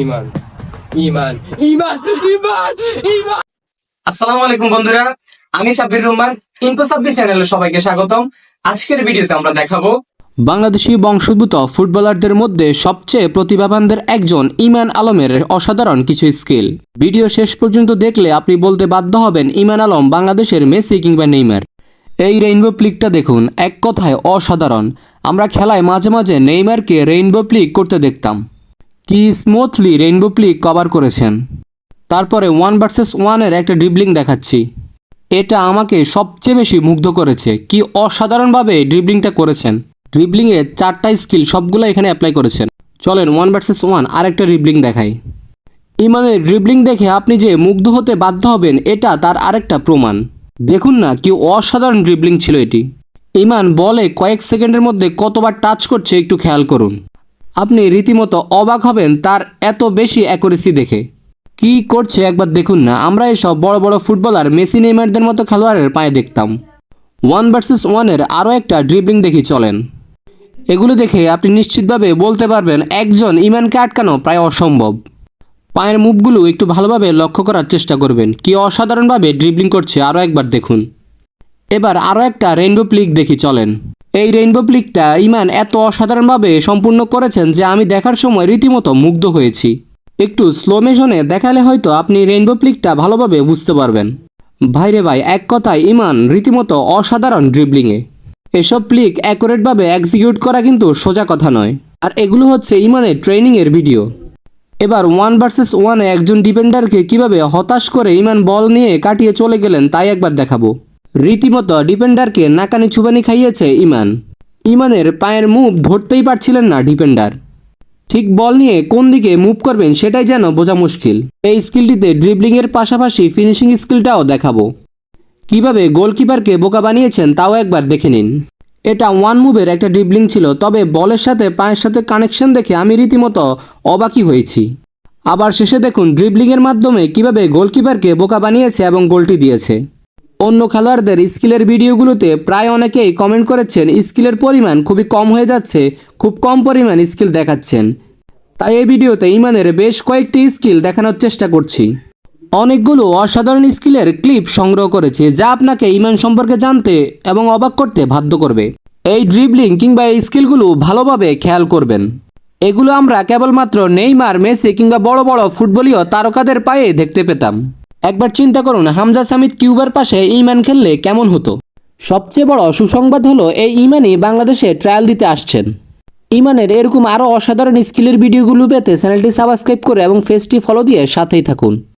ইমান ইমান ইমান ইমান ইমান। আসসালামু আলাইকুম বন্ধুরা আমি সাব্বির রহমান ইনকো সাব্বির চ্যানেলে সবাইকে স্বাগতম। আজকের ভিডিওতে আমরা দেখাবো বাংলাদেশি বংশোদ্ভূত ফুটবলারদের মধ্যে সবচেয়ে প্রতিভাবানদের একজন ইমান আলমের অসাধারণ কিছু স্কিল। ভিডিও শেষ পর্যন্ত দেখলে আপনি বলতে বাধ্য হবেন ইমান আলম বাংলাদেশের মেসি কিংবা নেইমার। এই রেইনবো প্লিকটা দেখুন এক কথায় অসাধারণ। আমরা খেলায় মাঝে মাঝে নেইমারকে রেইনবো প্লিক করতে দেখতাম। কি স্মুথলি রেইনবো প্লিক কভার করেছেন? তারপরে ওয়ান ভার্সেস ওয়ানের একটা ড্রিবলিং দেখাচ্ছি। এটা আমাকে সবচেয়ে বেশি মুগ্ধ করেছে। কি অসাধারণভাবে ড্রিবলিংটা করেছেন। ড্রিবলিংয়ে চারটা স্কিল সবগুলো এখানে অ্যাপ্লাই করেছেন। চলেন ওয়ান ভার্সেস ওয়ান আরেকটা ড্রিবলিং দেখাই। ইমানের ড্রিবলিং দেখে আপনি যে মুগ্ধ হতে বাধ্য হবেন, এটা তার আরেকটা প্রমাণ। দেখুন না কি অসাধারণ ড্রিবলিং ছিল এটি। ইমান বলে কয়েক সেকেন্ডের মধ্যে কতবার টাচ করছে একটু খেয়াল করুন। আপনি রীতিমতো অবাক হবেন তার এত বেশি অ্যাকুরেসি দেখে। কি করছে একবার দেখুন না, আমরা এসব বড় বড় ফুটবলার মেসি, নেইমারদের মতো খেলোয়াড়ের পায়ে দেখতাম। ওয়ান ভার্সেস ওয়ানের আরও একটা ড্রিবলিং দেখি চলেন। এগুলো দেখে আপনি নিশ্চিতভাবে বলতে পারবেন একজন ইমানকে আটকানো প্রায় অসম্ভব। পায়ের মুভগুলো একটু ভালোভাবে লক্ষ্য করার চেষ্টা করবেন। কি অসাধারণভাবে ড্রিবলিং করছে, আরও একবার দেখুন। এবার আরও একটা রেইনবো প্লিক দেখি চলেন। এই রেইনবো প্লিকটা ইমান এত অসাধারণভাবে সম্পূর্ণ করেছেন যে আমি দেখার সময় রীতিমতো মুগ্ধ হয়েছি। একটু স্লো মেশনে দেখালে হয়তো আপনি রেইনবো প্লিকটা ভালোভাবে বুঝতে পারবেন। ভাইরে ভাই, এক কথায় ইমান রীতিমতো অসাধারণ ড্রিবলিংয়ে এসব প্লিক অ্যাকুরেটভাবে এক্সিকিউট করা কিন্তু সোজা কথা নয়। আর এগুলো হচ্ছে ইমানের ট্রেনিংয়ের ভিডিও। এবার ওয়ান ভার্সেস ওয়ানে একজন ডিফেন্ডারকে কীভাবে হতাশ করে ইমান বল নিয়ে কাটিয়ে চলে গেলেন তাই একবার দেখাবো। রীতিমতো ডিফেন্ডারকে নাকানি চুবানি খাইয়েছে ইমান। ইমানের পায়ের মুভ ধরতেই পারছিলেন না ডিফেন্ডার। ঠিক বল নিয়ে কোন দিকে মুভ করবেন সেটাই যেন বোঝা মুশকিল। এই স্কিলটিতে ড্রিবলিংয়ের পাশাপাশি ফিনিশিং স্কিলটাও দেখাবো। কীভাবে গোলকিপারকে বোকা বানিয়েছেন তাও একবার দেখে নিন। এটা ওয়ান মুভের একটা ড্রিবলিং ছিল, তবে বলের সাথে পায়ের সাথে কানেকশন দেখে আমি রীতিমতো অবাকই হয়েছি। আবার শেষে দেখুন ড্রিবলিংয়ের মাধ্যমে কীভাবে গোলকিপারকে বোকা বানিয়েছে এবং গোলটি দিয়েছে। অন্য খেলোয়াড়দের স্কিলের ভিডিওগুলোতে প্রায় অনেকেই কমেন্ট করেছেন, স্কিলের পরিমাণ খুবই কম হয়ে যাচ্ছে, খুব কম পরিমাণ স্কিল দেখাচ্ছেন। তাই এই ভিডিওতে ইমানের বেশ কয়েকটি স্কিল দেখানোর চেষ্টা করছি। অনেকগুলো অসাধারণ স্কিলের ক্লিপ সংগ্রহ করেছি, যা আপনাকে ইমান সম্পর্কে জানতে এবং অবাক করতে বাধ্য করবে। এই ড্রিবলিং কিংবা এই স্কিলগুলো ভালোভাবে খেয়াল করবেন। এগুলো আমরা কেবলমাত্র নেইমার, মেসি কিংবা বড় বড় ফুটবলীয় তারকাদের পায়ে দেখতে পেতাম। একবার চিন্তা করুন, হামজা সামিদ কিউবার পাশে ইমান খেললে কেমন হতো? সবচেয়ে বড় সুসংবাদ হলো, এই ইমানই বাংলাদেশে ট্রায়াল দিতে আসছেন। ইমানের এরকম আরও অসাধারণ স্কিলের ভিডিওগুলো পেতে চ্যানেলটি সাবস্ক্রাইব করে এবং ফেসটি ফলো দিয়ে সাথেই থাকুন।